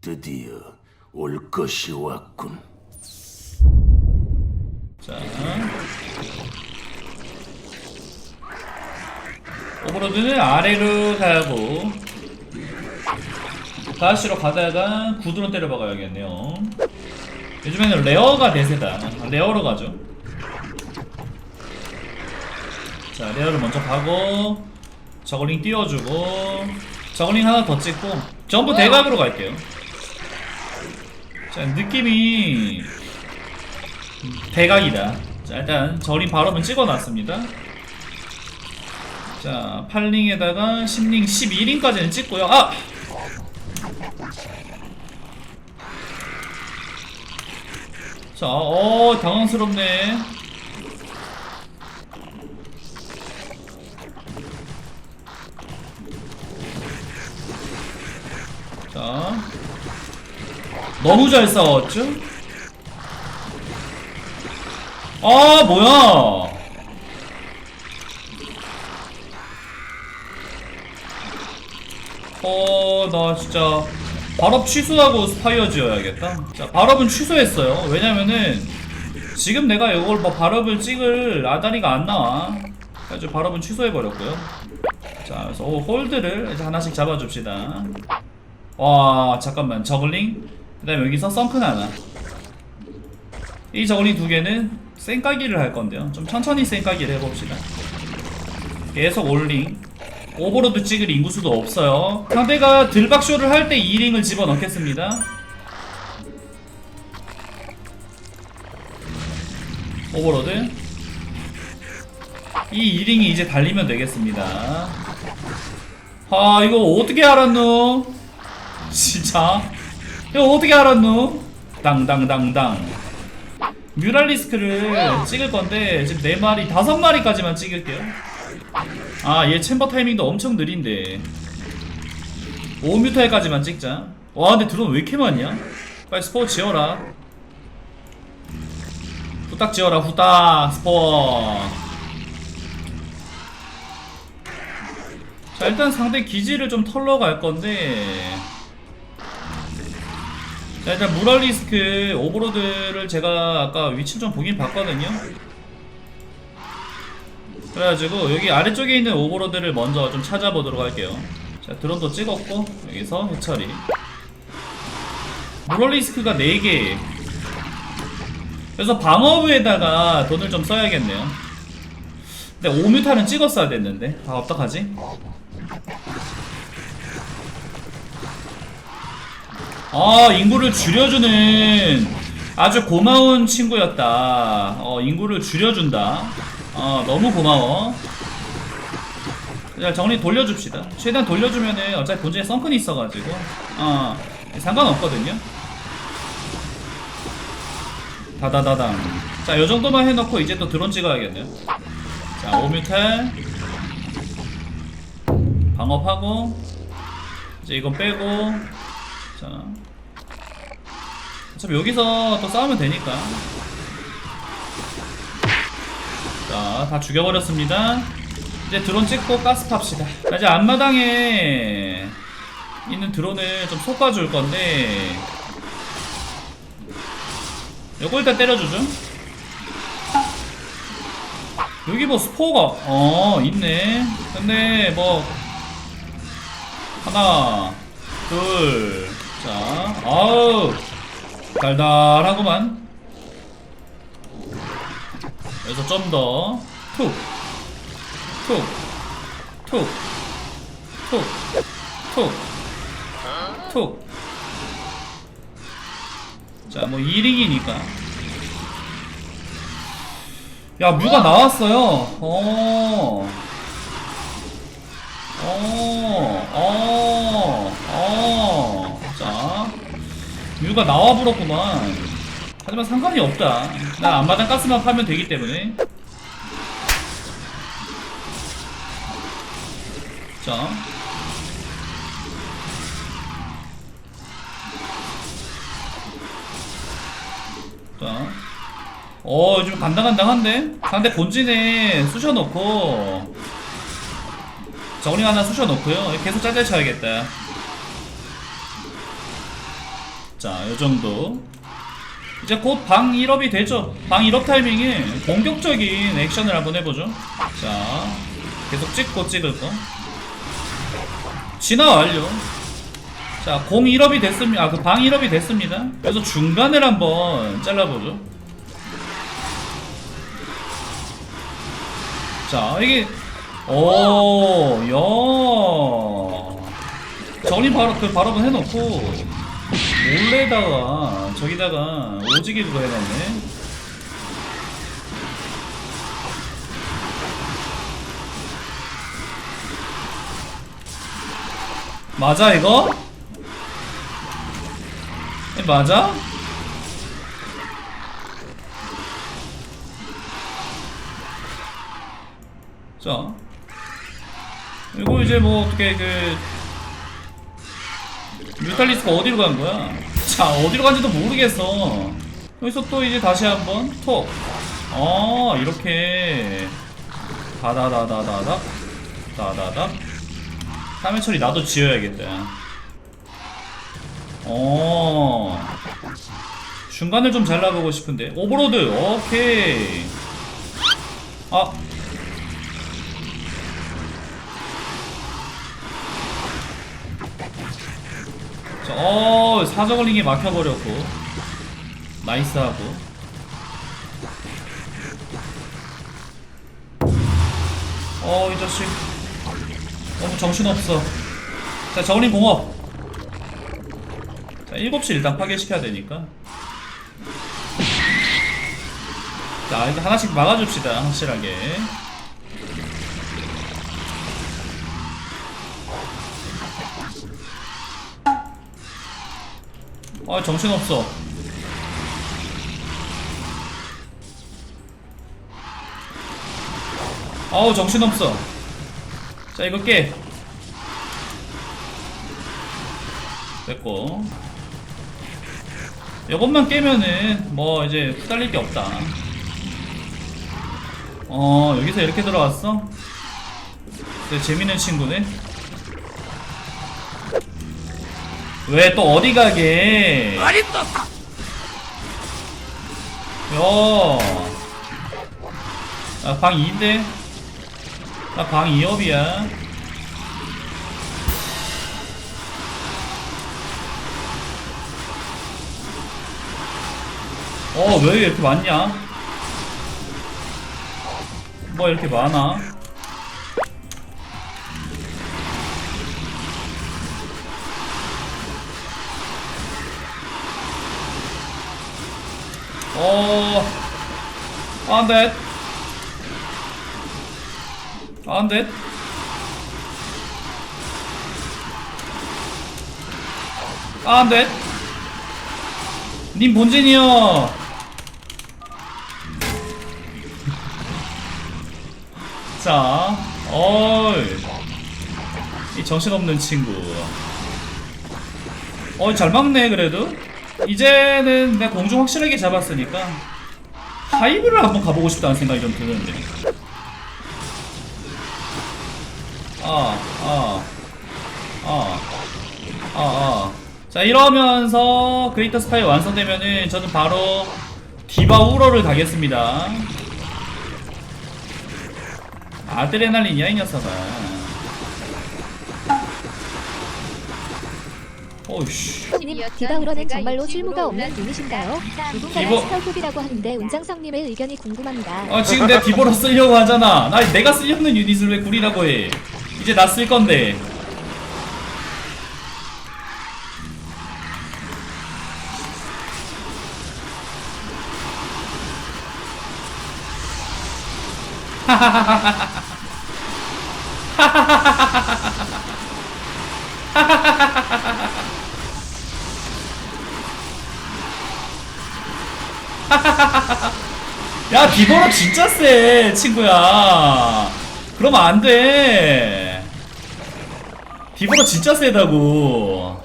드디어 올 것이 왔군. 자. 오버로드는 아래로 가고 다시로 가다가 구드론 때려 박아야겠네요. 요즘에는 레어가 대세다. 레어로 가죠. 자, 레어를 먼저 가고 저글링 띄워주고 저글링 하나 더 찍고 전부 대각으로 갈게요. 자, 느낌이 대각이다. 자, 일단 저린 발업은 찍어놨습니다. 자, 8링에다가 10링, 11링까지는 찍고요. 아! 자, 어, 당황스럽네. 자, 너무 잘 싸웠죠? 아 뭐야? 어 나 진짜 발업 취소하고 스파이어 지어야겠다. 자 발업은 취소했어요. 왜냐면은 지금 내가 이걸 뭐 발업을 찍을 아다리가 안 나와. 그래서 발업은 취소해버렸고요. 자 그래서 오, 홀드를 이제 하나씩 잡아줍시다. 와 잠깐만 저글링 그 다음에 여기서 썬큰 하나 이 저글링 두 개는 쌩까기를 할 건데요. 좀 천천히 쌩까기를 해봅시다. 계속 올링. 오버로드 찍을 인구수도 없어요. 상대가 들박쇼를 할 때 2링을 집어넣겠습니다. 오버로드. 이 2링이 이제 달리면 되겠습니다. 아, 이거 어떻게 알았노? 진짜? 이거 어떻게 알았노? 당당당당. 뮤랄리스크를 찍을 건데 지금 4마리, 5마리까지만 찍을게요. 아 얘 챔버 타이밍도 엄청 느린데. 5뮤탈까지만 찍자. 와 근데 드론 왜 이렇게 많냐? 빨리 스포 지어라. 후딱 지어라 후딱. 스포 자 일단 상대 기지를 좀 털러 갈 건데 자 일단 무랄리스크 오버로드를 제가 아까 위치 좀 보긴 봤거든요. 그래가지고 여기 아래쪽에 있는 오버로드를 먼저 좀 찾아보도록 할게요. 자 드론도 찍었고 여기서 해처리. 무랄리스크가 4개. 그래서 방어부에다가 돈을 좀 써야겠네요. 근데 5뮤타는 찍었어야 됐는데. 아 어떡하지? 아 인구를 줄여주는 아주 고마운 친구였다. 어 인구를 줄여준다. 어 너무 고마워. 자 정리 돌려줍시다. 최대한 돌려주면은 어차피 본진에 썬큰이 있어가지고. 어 상관없거든요. 다다다당. 자 요정도만 해놓고 이제 또 드론 찍어야겠네요. 자 오뮤탈. 방업하고 이제 이건 빼고 자. 어차피 여기서 또 싸우면 되니까. 자 다 죽여버렸습니다. 이제 드론 찍고 가스 탑시다. 자, 이제 앞마당에 있는 드론을 좀 솎아줄 건데. 요거 일단 때려주죠. 여기 뭐 스포가 어 있네. 근데 뭐 하나 둘 자 아우 달달하구만 여기서 좀 더 툭 툭 툭 툭 툭 툭 자, 뭐 2링이니까. 야, 뮤가 나왔어요. 어. 어. 어. 어. 자. 뮤가 나와 불었구만. 하지만 상관이 없다. 난 앞마당 가스만 파면 되기 때문에. 자. 자. 어, 좀 간당간당한데? 상대 본진에 쑤셔놓고, 저글링 하나 쑤셔놓고요. 계속 짜잘 쳐야겠다. 자, 요 정도. 이제 곧 방 1업이 되죠. 방 1업 타이밍에 공격적인 액션을 한번 해보죠. 자, 계속 찍고 찍을 거. 진화 완료. 자, 공 1업이 됐습니다. 아, 그 방 1업이 됐습니다. 그래서 중간을 한번 잘라보죠. 자, 이게, 오, 야. 정리 바로, 그 바로는 해놓고, 몰래다가, 저기다가, 오지게 그거 해놨네. 맞아, 이거? 이 맞아? 자. 이거 이제 뭐 어떻게 그 뮤탈리스가 어디로 간 거야? 자 어디로 간지도 모르겠어. 여기서 또 이제 다시 한번 톡. 어 이렇게 다다다다다닥 다다닥. 화면 처리 나도 지어야겠다. 어 중간을 좀 잘라보고 싶은데 오버로드 오케이. 아 어, 사저글링이 막혀버렸고. 나이스하고. 어, 이 자식. 너무 정신없어. 자, 저글링 공업. 자, 7시 일단 파괴시켜야 되니까. 자, 일단 하나씩 막아줍시다, 확실하게. 아 정신없어. 아우 정신없어. 자 이거 깨. 됐고. 이것만 깨면은 뭐 이제 후달릴 게 없다. 어 여기서 이렇게 들어왔어? 재밌는 친구네 왜 또 어디 가게? 말이 또 야. 아, 방 2인데? 나방 2업이야. 어, 왜 이렇게 많냐? 뭐 이렇게 많아? 어, 안 돼. 안 돼. 안 돼. 님 본진이요. 자, 어이. 이 정신없는 친구. 어, 잘 막네, 그래도. 이제는 내가 공중 확실하게 잡았으니까 하이브를 한번 가보고 싶다는 생각이 좀 드는데. 아, 아, 아, 아, 아. 자, 이러면서 그레이터 스파이 완성되면은 저는 바로 디바 우러를 가겠습니다. 아드레날린이야, 이 녀석아. 어이씨. 님 디바우러는 정말로 실무가 없는? 누군가는 디바- 스타급이라고 하는데 운장성님의 의견이 궁금합니다. 아 지금 내가 디보로 쓰려고 하잖아 나 내가 쓰려는 유닛을 왜 구리라고 해 이제 나 쓸 건데 야 디보로 진짜 세 친구야. 그러면 안돼. 디보로 진짜 세다고.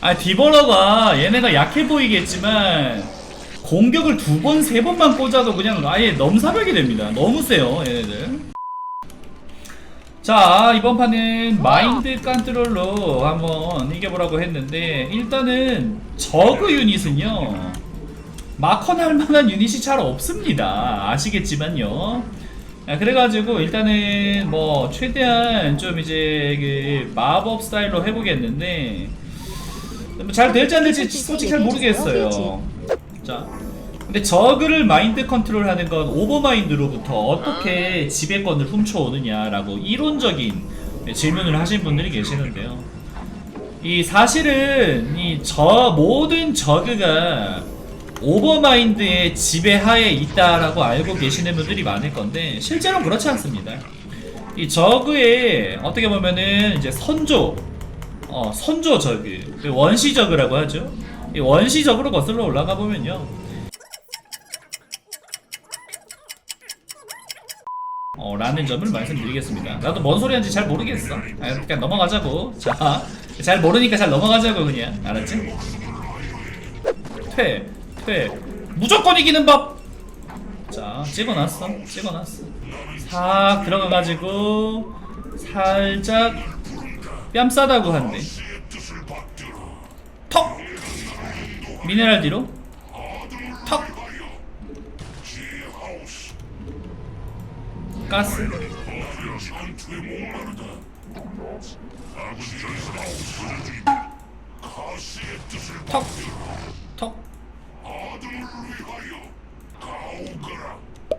아 디보러가 얘네가 약해 보이겠지만 공격을 두 번 세 번만 꽂아도 그냥 아예 넘사벽이 됩니다. 너무 세요 얘네들. 자 이번 판은 마인드 컨트롤로 한번 이겨보라고 했는데 일단은 저그 유닛은요 마컨할 만한 유닛이 잘 없습니다. 아시겠지만요. 아, 그래가지고 일단은 뭐 최대한 좀 이제 그 마법 스타일로 해보겠는데 뭐잘 될지 안 될지 솔직히 잘 모르겠어요. 자 근데 저그를 마인드 컨트롤 하는 건 오버마인드로부터 어떻게 지배권을 훔쳐오느냐라고 이론적인 질문을 하신 분들이 계시는데요. 이 사실은 이 저 모든 저그가 오버마인드의 지배하에 있다라고 알고 계시는 분들이 많을 건데 실제로는 그렇지 않습니다. 이 저그의 어떻게 보면은 이제 선조, 어 선조 저그, 그 원시 저그라고 하죠. 이 원시 저그로 거슬러 올라가 보면요. 어, 라는 점을 말씀드리겠습니다. 나도 뭔 소리 하는지 잘 모르겠어. 아, 그냥 넘어가자고. 자, 잘 모르니까 잘 넘어가자고 그냥. 알았지? 퇴, 퇴. 무조건 이기는 법! 자, 찍어놨어. 찍어놨어. 싹 들어가가지고, 살짝, 뺨 싸다고 한대. 턱! 미네랄 뒤로. 턱! 가스. 턱. 턱.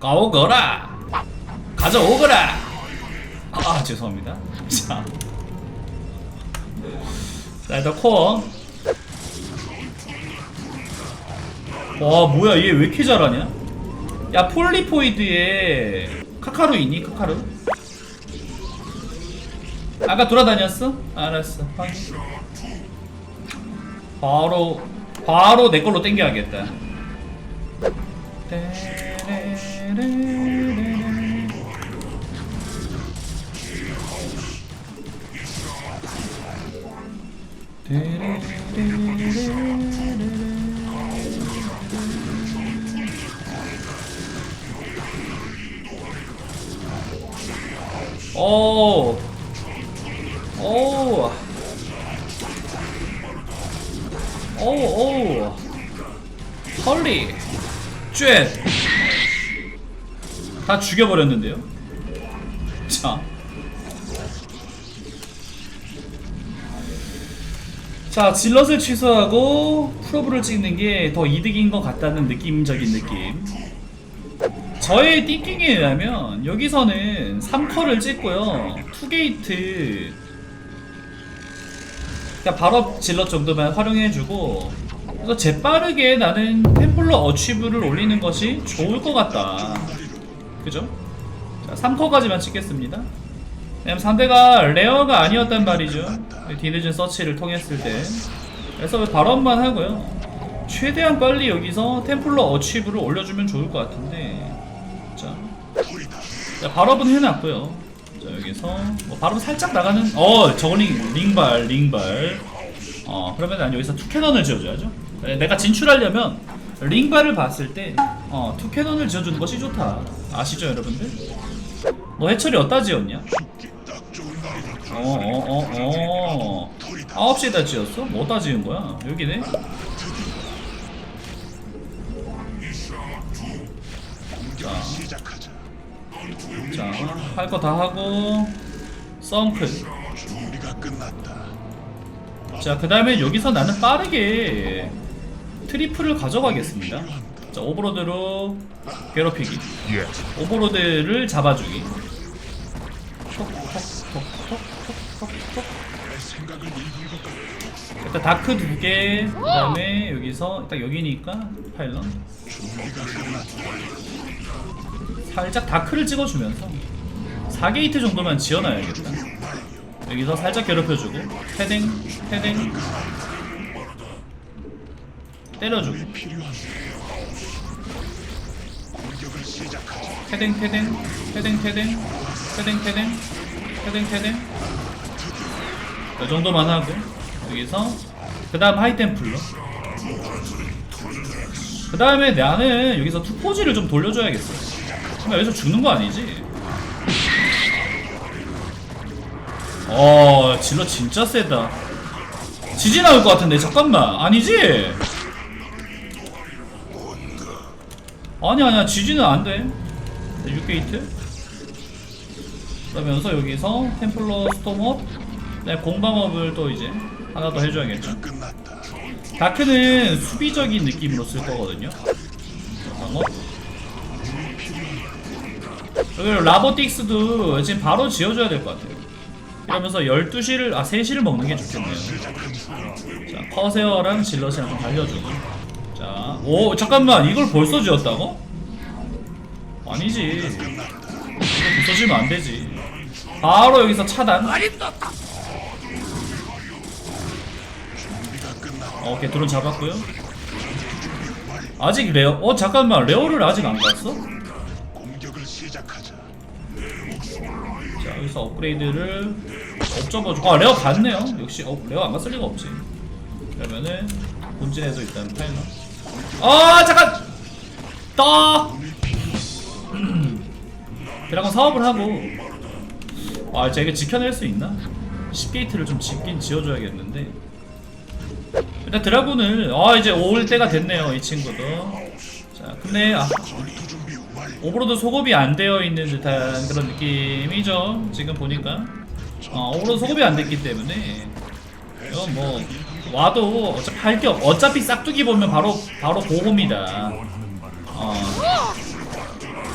가오거라. 가져오거라. 아 죄송합니다. 자. 자 일단 코어. 와 뭐야 얘 왜 이렇게 잘하냐? 야 폴리포이드에 카카루 있니 카카루? 아까 돌아다녔어? 알았어 확인 바로 바로 내 걸로 땡겨야겠다 오. 오. 오, 오. 헐리. 쬐. 다 죽여버렸는데요? 자. 자, 질럿을 취소하고 프로브를 찍는 게 더 이득인 것 같다는 느낌적인 느낌. 저의 띵킹에 의하면 여기서는 3컬을 찍고요. 투게이트 그러니까 발업 질럿 정도만 활용해주고 그래서 재빠르게 나는 템플러 어취브를 올리는 것이 좋을 것 같다. 그죠? 자, 3컬까지만 찍겠습니다. 왜냐면 상대가 레어가 아니었단 말이죠. 뒤늦은 서치를 통했을 때. 그래서 발업만 하고요. 최대한 빨리 여기서 템플러 어취브를 올려주면 좋을 것 같은데 자, 자 발업은 해놨고요 자 여기서 뭐 발업 살짝 나가는 어 저거링 링발 링발 어 그러면 난 여기서 투캐넌을 지어줘야죠 네, 내가 진출하려면 링발을 봤을 때 어 투캐넌을 지어주는 것이 좋다 아시죠 여러분들? 너 해철이 어디다 지었냐? 어어어어 9시에다 지었어? 뭐 어디다 지은 거야? 여기네? 자, 할 거 다 하고 썬크. 자, 그 다음에 여기서 나는 빠르게 트리플을 가져가겠습니다. 자, 오버로드로 괴롭히기. 오버로드를 잡아주기. 일단 다크 두 개, 그 다음에 여기서 딱 여기니까 파일럿. 살짝 다크를 찍어주면서 4게이트 정도만 지어놔야겠다. 여기서 살짝 괴롭혀주고 패딩 패딩. 때려주고. 패딩 패딩 패딩 패딩. 패딩 패딩. 패딩 패딩. 이 정도만 하고 여기서 그 다음 하이템플러. 그 다음에 나는 여기서 투포지를 좀 돌려줘야겠어 여기서 죽는 거 아니지? 어 질러 진짜 세다. 지지 나올 것 같은데 잠깐만. 아니지? 아니 아니야. 지지는 안돼. 6게이트. 그러면서 여기서 템플러 스톰업. 네, 공방업을 또 이제 하나 더 해줘야겠죠 다크는 수비적인 느낌으로 쓸 거거든요. 공방업 그리고 라보틱스도 지금 바로 지어줘야 될 것 같아요. 이러면서 12시를 아 3시를 먹는 게 좋겠네요. 자 커세어랑 질럿이랑 좀 달려주고. 자오 잠깐만. 이걸 벌써 지었다고? 아니지. 이거 부서지면 안 되지. 바로 여기서 차단. 어, 오케이 드론 잡았고요. 아직 레어 어 잠깐만. 레어를 아직 안 갔어? 여기서 업그레이드를 업접어주고. 아 레어 갔네요. 역시 어, 레어 안 갔을 리가 없지. 그러면은 본진에서 일단 타이머. 아 잠깐! 떠 드라곤 사업을 하고. 아 제가 지켜낼 수 있나? 10게이트를 좀 짓긴 지어줘야겠는데. 일단 드라군을 아 이제 올 때가 됐네요 이 친구도. 자 근데 아 오버로드 소급이 안 되어 있는 듯한 그런 느낌이죠. 지금 보니까 어, 오버로드 소급이 안 됐기 때문에 이건 뭐 와도 어차피 할게 없. 어차피 싹두기 보면 바로 바로 고호입니다. 어.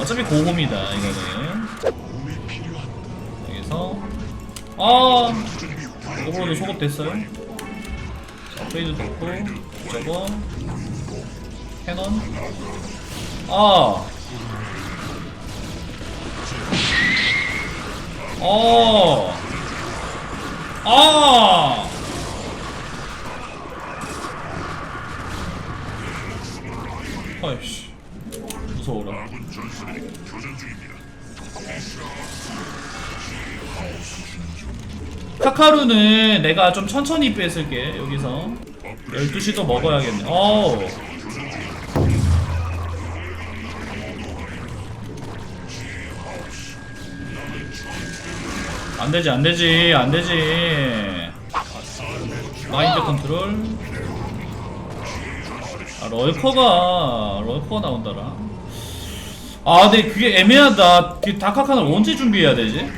어차피 고호입니다. 이거는 여기서 아 오버로드 소급 됐어요. 자, 업그레이드 됐고 저거 캐논 아 어. 아. 아이씨. 무서워라. 카카루는 내가 좀 천천히 뺏을게 여기서 12시도 먹어야겠네 어우 안 되지 안 되지 안 되지. 마인드 컨트롤. 아 럴커가 럴커가 나온다라. 아 근데 그게 애매하다. 그 다카칸을 언제 준비해야 되지?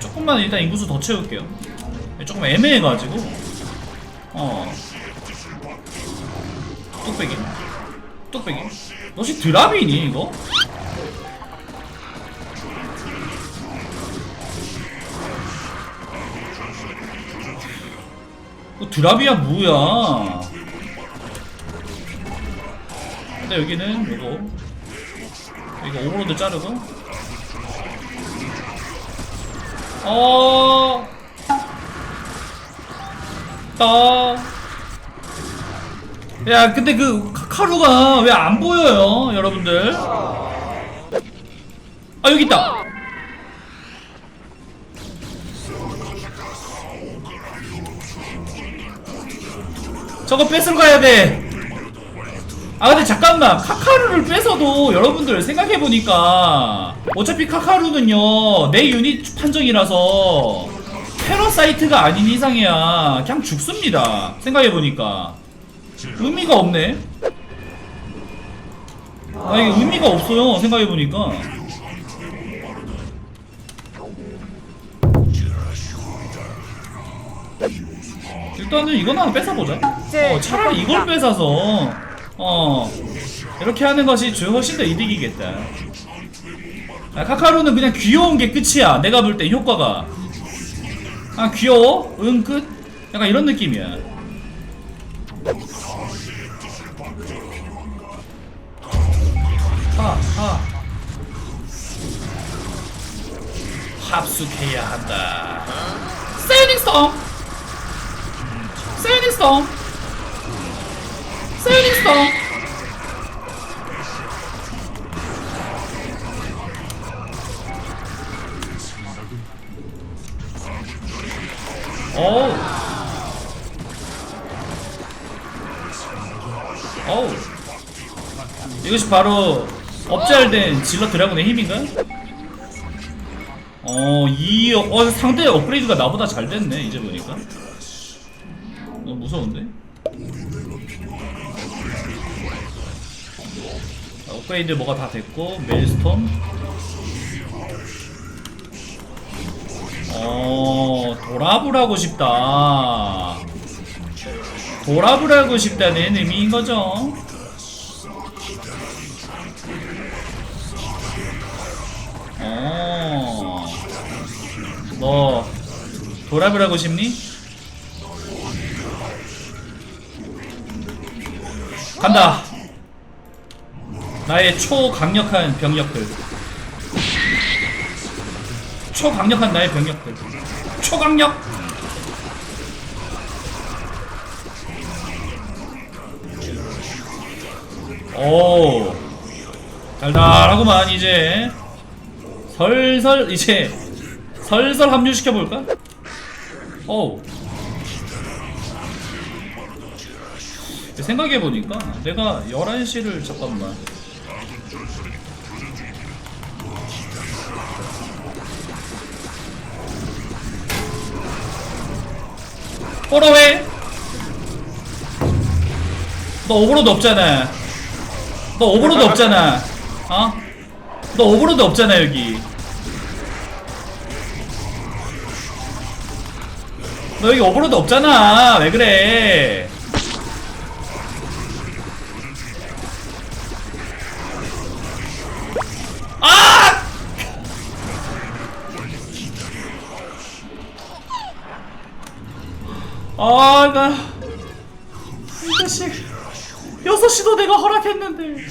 조금만 일단 인구수 더 채울게요. 조금 애매해가지고. 어. 뚝배기. 뚝배기. 너 혹시 드랍이니 이거? 드랍이야 뭐야? 근데 여기는 요거 이거 오버로드 자르고. 어. 따. 야 근데 그 카카루가 왜 안 보여요 여러분들? 아 여기 있다 저거 뺏으러 가야 돼. 아 근데 잠깐만. 카카루를 뺏어도 여러분들 생각해보니까 어차피 카카루는요 내 유닛 판정이라서 패러사이트가 아닌 이상이야. 그냥 죽습니다. 생각해보니까. 의미가 없네. 아 이게 의미가 없어요. 생각해보니까 일단은 이건 하나 뺏어보자. 어, 차라리 이걸 뺏어서 어 이렇게 하는 것이 저 훨씬 더 이득이겠다. 아, 카카루는 그냥 귀여운 게 끝이야. 내가 볼 때 효과가 아 귀여워? 응 끝? 약간 이런 느낌이야. 하, 하. 합숙해야 한다. 세이닝! 세이닝 스톰! 세이닝 스톰! 어우. 어우. 이것이 바로 업잘된 질러 드래곤의 힘인가? 어, 이, 어, 상대 업그레이드가 나보다 잘 됐네, 이제 보니까. 업그레이드 뭐가 다 됐고, 메일스톰. 어, 하고 싶다. 하고 싶다는 의미인 거죠. 어, 너 도랍을 하고 싶니? 간다. 나의 초강력한 병력들. 초강력한 나의 병력들. 초강력. 오, 달달하구만 이제. 설설 이제 설설 합류시켜 볼까? 오. 생각해 보니까 내가 11시를 잠깐만. 꼬라왜? 너 오버로드 없잖아. 너 오버로드 없잖아. 어? 너 오버로드 없잖아 여기. 너 여기 오버로드 없잖아. 왜 그래? 아, 나. 이 자식. 6시도 내가 허락했는데.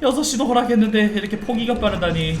6시도 허락했는데, 이렇게 포기가 빠르다니.